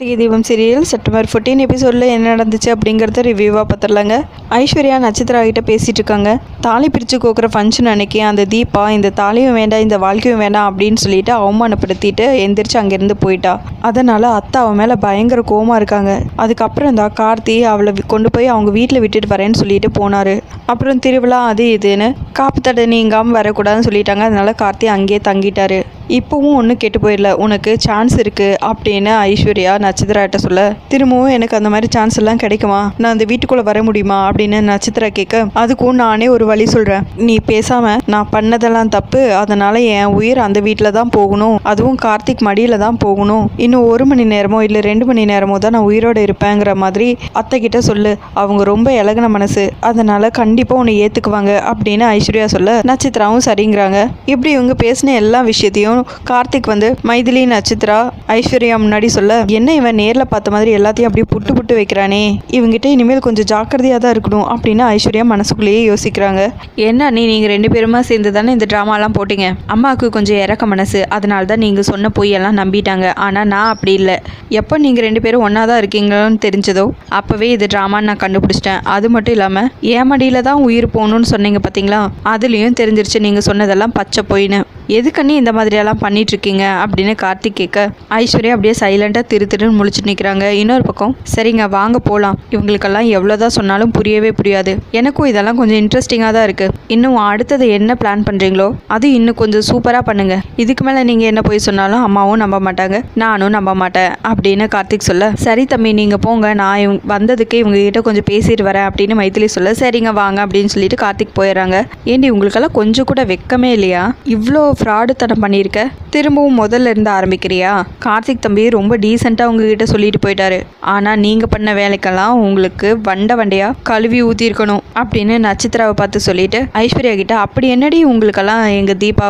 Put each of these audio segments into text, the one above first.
Karthigai Deepam serial September fourteen எபிசோடில் என்ன நடந்துச்சு அப்படிங்கிறத ரிவ்யூவாக பார்த்துடலாங்க ஐஸ்வர்யா நட்சத்திரா கிட்ட பேசிகிட்டு இருக்காங்க. தாலி பிரித்து கோக்குற ஃபங்க்ஷன் அன்னைக்கு அந்த தீபா இந்த தாலியும் வேண்டாம் இந்த வாழ்க்கையும் வேண்டாம் அப்படின்னு சொல்லிட்டு அவமானப்படுத்திட்டு எந்திரிச்சு அங்கேருந்து போயிட்டா. அதனால் அத்தை அவன் மேலே பயங்கர கோமா இருக்காங்க. அதுக்கப்புறம் தான் கார்த்தி அவளை கொண்டு போய் அவங்க வீட்டில் விட்டுட்டு வரேன்னு சொல்லிட்டு போனார். அப்புறம் திருவிழா அது இதுன்னு காப்பு தடை நீங்காமல் வரக்கூடாதுன்னு சொல்லிட்டாங்க. அதனால் கார்த்தி அங்கேயே தங்கிட்டாரு. இப்போவும் ஒன்றும் கெட்டு போயிடல. உனக்கு சான்ஸ் இருக்குது அப்படின்னு ஐஸ்வர்யா நட்சத்திராட்ட சொல்ல திரும்பவும் எனக்கு அந்த மாதிரி சான்ஸ் எல்லாம் கிடைக்குமா? நான் அந்த வீட்டுக்குள்ளே வர முடியுமா? அப்படின்னு நட்சத்திரா கேட்க அதுக்கும் நானே ஒரு வழி சொல்கிறேன் நீ பேசாமல் நான் பண்ணதெல்லாம் தப்பு. அதனால் என் உயிர் அந்த வீட்டில் தான் போகணும். அதுவும் கார்த்திக் மடியில் தான் போகணும். இன்னும் ஒரு மணி நேரமோ இல்லை ரெண்டு மணி நேரமோ தான் நான் உயிரோடு இருப்பேங்கிற மாதிரி அத்தை கிட்ட சொல்லு. அவங்க ரொம்ப இலகின மனசு. அதனால் கண்டிப்பாக உன்னை ஏற்றுக்குவாங்க அப்படின்னு ஐஸ்வர்யா சொல்ல நட்சத்திராவும் சரிங்கிறாங்க. இப்படி இவங்க பேசின எல்லா விஷயத்தையும் கார்த்திக் வந்து மைதிலி நட்சத்திரா ஐஸ்வர்யா முன்னாடி சொல்ல என்ன இவன் நேரில் பார்த்த மாதிரி எல்லாத்தையும் அப்படியே புட்டு புட்டு வைக்கிறானே? இவங்கிட்ட இனிமேல் கொஞ்சம் ஜாக்கிரதையாக தான் இருக்கணும் அப்படின்னு ஐஸ்வர்யா மனசுக்குள்ளேயே யோசிக்கிறாங்க. என்ன நீ நீங்கள் ரெண்டு பேருமா சேர்ந்து தானே இந்த ட்ராமாலாம் போட்டீங்க? அம்மாவுக்கு கொஞ்சம் இறக்க மனசு அதனால தான் நீங்கள் சொன்ன பொய்யெல்லாம் நம்பிட்டாங்க. ஆனால் நான் அப்படி இல்லை. எப்போ நீங்கள் ரெண்டு பேரும் ஒன்றா தான் இருக்கீங்களோன்னு தெரிஞ்சதோ அப்போவே இது ட்ராமான்னு நான் கண்டுபிடிச்சிட்டேன். அது மட்டும் இல்லாமல் ஏமடியில் மடியில் தான் உயிர் போகணும்னு சொன்னீங்க பார்த்தீங்களா அதுலேயும் தெரிஞ்சிருச்சு நீங்கள் சொன்னதெல்லாம் பச்சை பொய்ன்னு. எதுக்கண்ணி இந்த மாதிரியெல்லாம் பண்ணிட்டு இருக்கீங்க அப்படின்னு கார்த்திக் கேட்க ஐஸ்வர்யா அப்படியே சைலண்டாக திரு திருன்னு முழிச்சிட்டு நிற்கிறாங்க இன்னொரு பக்கம் சரிங்க வாங்க போகலாம் இவங்களுக்கெல்லாம் எவ்வளோதான் சொன்னாலும் புரியவே புரியாது. எனக்கும் இதெல்லாம் கொஞ்சம் இன்ட்ரெஸ்டிங்காக தான் இருக்குது இன்னும் அடுத்தது என்ன பிளான் பண்ணுறீங்களோ அது இன்னும் கொஞ்சம் சூப்பராக பண்ணுங்க. இதுக்கு மேலே நீங்கள் என்ன போய் சொன்னாலும் அம்மாவும் நம்ப மாட்டாங்க. நானும் நம்ப மாட்டேன் அப்படின்னு கார்த்திக் சொல்ல சரி தம்பி நீங்கள் போங்க. நான் இவங்க வந்ததுக்கே இவங்க கிட்ட கொஞ்சம் பேசிட்டு வரேன் அப்படின்னு மைத்திலி சொல்ல சரிங்க வாங்க அப்படின்னு சொல்லிட்டு கார்த்திக் போயிடுறாங்க. ஏண்டி உங்களுக்கெல்லாம் கொஞ்சம் கூட வெக்கமே இல்லையா? இவ்வளோ ஃப்ராடுத்தனம் பண்ணியிருக்க? திரும்பவும் முதல்ல இருந்து ஆரம்பிக்கிறியா? கார்த்திக் தம்பி ரொம்ப டீசெண்டாக உங்ககிட்ட சொல்லிட்டு போயிட்டாரு. ஆனால் நீங்கள் பண்ண வேலைக்கெல்லாம் உங்களுக்கு வண்ட வண்டையாக கழுவி ஊற்றிருக்கணும் அப்படின்னு நட்சத்திராவை பார்த்து சொல்லிட்டு ஐஸ்வர்யா கிட்ட அப்படி என்னடி உங்களுக்கெல்லாம் எங்கள் தீபா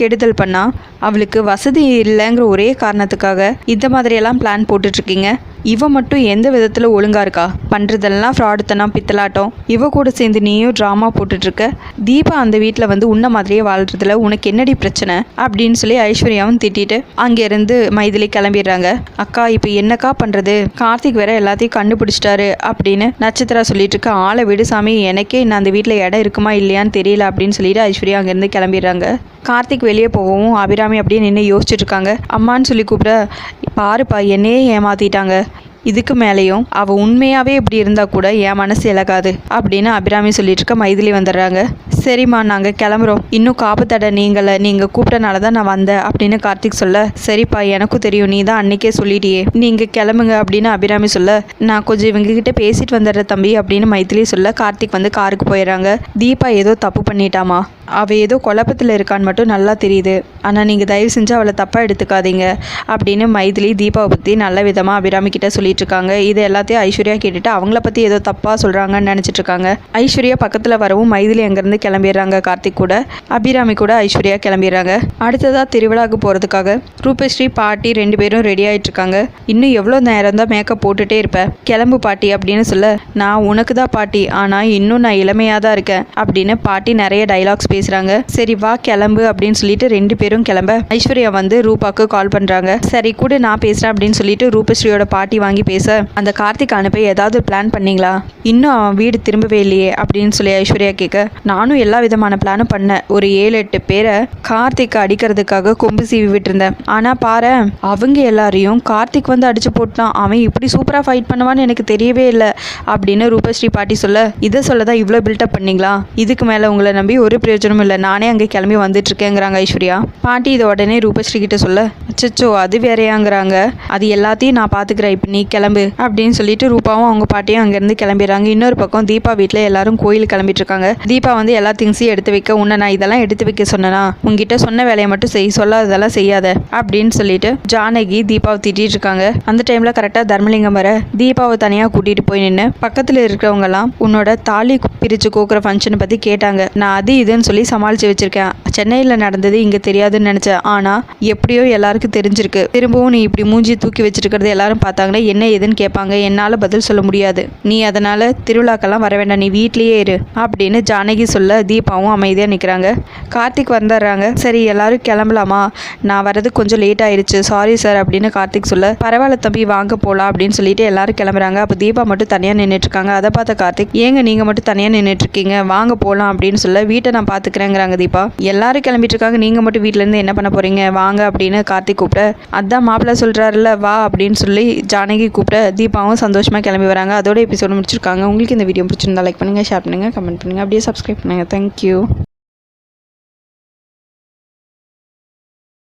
கெடுதல் பண்ணா அவளுக்கு வசதி இல்லைங்கிற ஒரே காரணத்துக்காக இந்த மாதிரியெல்லாம் பிளான் போட்டுட்ருக்கீங்க. இவ மட்டும் எந்த விதத்தில் ஒழுங்காக இருக்கா? பண்ணுறதெல்லாம் ஃப்ராடுத்தனம் பித்தலாட்டம். இவ கூட சேர்ந்து நீயும் ட்ராமா போட்டுட்ருக்க. தீபா அந்த வீட்டில் வந்து உன்ன மாதிரியே வாழ்றதுல உனக்கு என்னடி பிரச்சனை? அப்படின்னு சொல்லி ஐஸ்வர்யாவும் திட்டிட்டு அங்கேருந்து மைதிலி கிளம்பிடுறாங்க. அக்கா இப்போ என்னக்கா பண்ணுறது கார்த்திக் வேற எல்லாத்தையும் கண்டுபிடிச்சிட்டாரு அப்படின்னு நட்சத்திரா சொல்லிட்டு இருக்க ஆளை விடு சாமி எனக்கே இன்னும் அந்த வீட்டில் இடம் இருக்குமா இல்லையான்னு தெரியல அப்படின்னு சொல்லிட்டு ஐஸ்வர்யா அங்கேருந்து கிளம்பிடுறாங்க. கார்த்திக் வெளியே போகவும் அபிராமி அப்படியே நின்று யோசிச்சுட்டு இருக்காங்க. அம்மான்னு சொல்லி கூப்பிட பாருப்பா என்னையே ஏமாத்திட்டாங்க. இதுக்கு மேலேயும் அவள் உண்மையாகவே இப்படி இருந்தால் கூட என் மனசு இழகாது அப்படின்னு அபிராமி சொல்லிட்டு இருக்க மைதிலி வந்துடுறாங்க. சரிம்மா நாங்கள் கிளம்புறோம். இன்னும் காப்பு நீங்களை நீங்கள நீங்கள் கூப்பிட்டனால தான் நான் வந்தேன் அப்படின்னு கார்த்திக் சொல்ல சரிப்பா எனக்கும் தெரியும் நீ தான் அன்னைக்கே சொல்லிட்டியே. நீங்கள் கிளம்புங்க அப்படின்னு அபிராமி சொல்ல நான் கொஞ்சம் இவங்க கிட்ட பேசிட்டு வந்துடுற தம்பி அப்படின்னு மைதிலி சொல்ல கார்த்திக் வந்து காருக்கு போயிடுறாங்க. தீபா ஏதோ தப்பு பண்ணிட்டாமா? அவள் ஏதோ குழப்பத்தில் இருக்கான்னு மட்டும் நல்லா தெரியுது. ஆனால் நீங்கள் தயவு செஞ்சு அவளை தப்பாக எடுத்துக்காதீங்க அப்படின்னு மைதிலி தீபாவை பற்றி நல்ல விதமாக அபிராமி கிட்ட சொல்லி இருக்காங்க இது எல்லாத்தையும் ஐஸ்வர்யா கேட்டுட்டு அவங்கள பற்றி ஏதோ தப்பாக சொல்கிறாங்கன்னு நினச்சிட்டு இருக்காங்க ஐஸ்வர்யா பக்கத்தில் வரவும் மைதிலி அங்கேருந்து கிளம்பிடுறாங்க கார்த்திக் கூட. அபிராமி கூட ஐஸ்வர்யா கிளம்பிடுறாங்க. அடுத்ததாக திருவிழாவுக்கு போகிறதுக்காக ரூபஸ்ரீ பாட்டி ரெண்டு பேரும் ரெடி ஆயிட்டு இருக்காங்க இன்னும் எவ்வளோ நேரம் தான் மேக்கப் போட்டுட்டே இருப்பேன் கிளம்பு பாட்டி அப்படின்னு சொல்ல நான் உனக்கு தான் பாட்டி ஆனால் இன்னும் நான் இளமையாக தான் இருக்கேன் அப்படின்னு பாட்டி நிறைய டைலாக்ஸ் பேசுகிறாங்க சரி வா கிளம்பு அப்படின்னு சொல்லிட்டு ரெண்டு பேரும் கிளம்ப ஐஸ்வர்யா வந்து ரூபாக்கு கால் பண்ணுறாங்க சரி கூட நான் பேசுகிறேன் அப்படின்னு சொல்லிட்டு ரூபஸ்ரீயோட பாட்டி வாங்கி பேச அந்த கார்த்திக் அனுப்ப ஏதாவது பிளான் பண்ணீங்களா? இன்னும் அவன் வீடு திரும்பவே இல்லையே அப்படின்னு சொல்லி ஐஸ்வர்யா கேட்க நானும் எல்லா விதமான பிளானும் பண்ணேன். ஒரு ஏழு எட்டு பேரை கார்த்திக் அடிக்கிறதுக்காக கொம்பு சீவி விட்டுருந்தேன். ஆனால் பாரு அவங்க எல்லாரையும் கார்த்திக் வந்து அடிச்சு போட்டான். அவன் இப்படி சூப்பராக ஃபைட் பண்ணுவான்னு எனக்கு தெரியவே இல்லை அப்படின்னு ரூபஸ்ரீ பாட்டி சொல்ல இதை சொல்ல தான் இவ்வளோ பில்டப் பண்ணீங்களா? இதுக்கு மேலே உங்களை நம்பி ஒரு பிரயோஜனமும் இல்லை. நானே அங்கே கிளம்பி வந்துட்டு இருக்கேங்கிறாங்க ஐஸ்வர்யா. பாட்டி இதை உடனே ரூபஸ்ரீ கிட்ட சொல்ல அச்சோ அது வேறையாங்கிறாங்க. அது எல்லாத்தையும் நான் பார்த்துக்கிறேன் இப்போ நீ கிளம்பு அப்படின்னு சொல்லிட்டு ரூபாவும் அவங்க பாட்டியும் அங்கேருந்து கிளம்பிடுறாங்க. இன்னொரு பக்கம் தீபா வீட்டில் எல்லாரும் கோயில் கிளம்பிட்டு இருக்காங்க தீபா வந்து எல்லா திங்ஸையும் எடுத்து வைக்க உன்னை நான் இதெல்லாம் எடுத்து வைக்க சொன்னனா? உங்ககிட்ட சொன்ன வேலையை மட்டும் செய் சொல்லாததெல்லாம் செய்யாத அப்படின்னு சொல்லிட்டு ஜானகி தீபாவை திட்டிட்டு இருக்காங்க. அந்த டைம்ல கரெக்டாக தர்மலிங்கம் வர தீபாவை தனியாக கூட்டிட்டு போய் நின்று பக்கத்தில் இருக்கிறவங்கலாம் உன்னோட தாலி பிரிச்சு கோக்குற ஃபங்க்ஷனை பற்றி கேட்டாங்க. நான் அது இதுன்னு சொல்லி சமாளித்து வச்சிருக்கேன். சென்னையில் நடந்தது இங்கே தெரியாதுன்னு நினச்சேன். ஆனால் எப்படியோ எல்லாருக்கும் தெரிஞ்சிருக்கு. திரும்பவும் நீ இப்படி மூஞ்சி தூக்கி வச்சிருக்கிறது எல்லாரும் பார்த்தாங்கன்னா என்ன என்ன ஏதுன்னு கேட்பாங்க. என்னால் பதில் சொல்ல முடியாது. நீ அதனால் திருவிழாக்கெல்லாம் வர வேண்டாம். நீ வீட்லேயே இரு அப்படின்னு ஜானகி சொல்ல தீபாவும் அமைதியாக நிற்கிறாங்க கார்த்திக் வந்துடுறாங்க. சரி எல்லாரும் கிளம்பலாமா? நான் வரது கொஞ்சம் லேட் ஆயிடுச்சு. சாரி சார் அப்படின்னு கார்த்திக் சொல்ல பரவாயில்ல தம்பி வாங்க போகலாம் அப்படின்னு சொல்லிட்டு எல்லாரும் கிளம்புறாங்க. அப்போ தீபா மட்டும் தனியாக நின்றுட்டு இருக்காங்க. அதை பார்த்த கார்த்திக் ஏங்க நீங்கள் மட்டும் தனியாக நின்றுட்டு இருக்கீங்க? வாங்க போகலாம் அப்படின்னு சொல்ல வீட்டை நான் பார்த்துக்கிறேங்கிறாங்க தீபா. எல்லாரும் கிளம்பிட்டு இருக்காங்க. நீங்கள் மட்டும் வீட்டிலேருந்து என்ன பண்ண போகிறீங்க வாங்க அப்படின்னு கார்த்திக் கூப்பிட அதான் மாப்பிள்ளை சொல்கிறாருல வா அப்படின்னு சொல்லி ஜானகி கூப்பிட்ட தீபாவும் சந்தோஷமாக கிளம்பி வராங்க. அதோட எபிசோடு முடிச்சிருக்காங்க. உங்களுக்கு இந்த வீடியோ பிடிச்சிருந்தா லைக் பண்ணுங்கள் ஷேர் பண்ணுங்கள் கமெண்ட் பண்ணுங்கள் அப்படியே சப்ஸ்கிரைப் பண்ணுங்கள் தேங்க்யூ